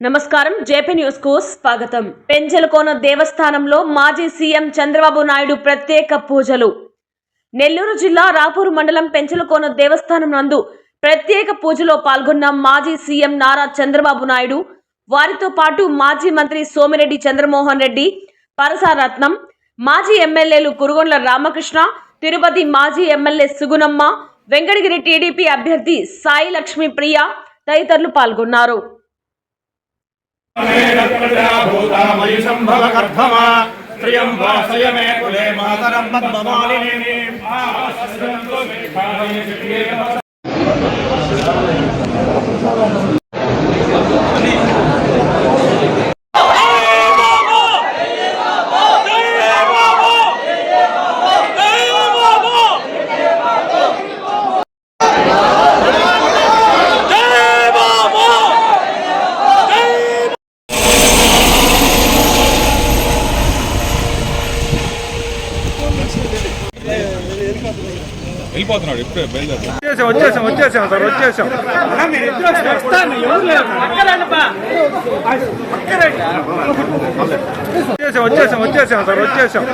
నమస్కారం. జేపీ న్యూస్కు స్వాగతం. పెంచలకోన దేవస్థానంలో మాజీ సీఎం చంద్రబాబు నాయుడు ప్రత్యేక పూజలు. నెల్లూరు జిల్లా రాపూరు మండలం పెంచలకోన దేవస్థానం నందు ప్రత్యేక పూజలో పాల్గొన్న మాజీ సీఎం నారా చంద్రబాబు నాయుడు వారితో పాటు మాజీ మంత్రి సోమిరెడ్డి చంద్రమోహన్ రెడ్డి పరసారత్నం మాజీ ఎమ్మెల్యేలు కురుగొండ్ల రామకృష్ణ తిరుపతి మాజీ ఎమ్మెల్యే సుగుణమ్మ వెంకటగిరి టీడీపీ అభ్యర్థి సాయి లక్ష్మీ ప్రియ తదితరులు పాల్గొన్నారు. భూతామయి సంభవ కర్ధమా శ్రియం వాసయ మే కులే మాతరం పద్మమాలిని వెళ్ళిపోతున్నాడు ఇప్పుడే బయలుదేరు వచ్చేసాం వచ్చేసాం వచ్చేసాం సార్ వచ్చేసాం. వచ్చేసాం వచ్చేసాం వచ్చేసాం సార్ వచ్చేసాం.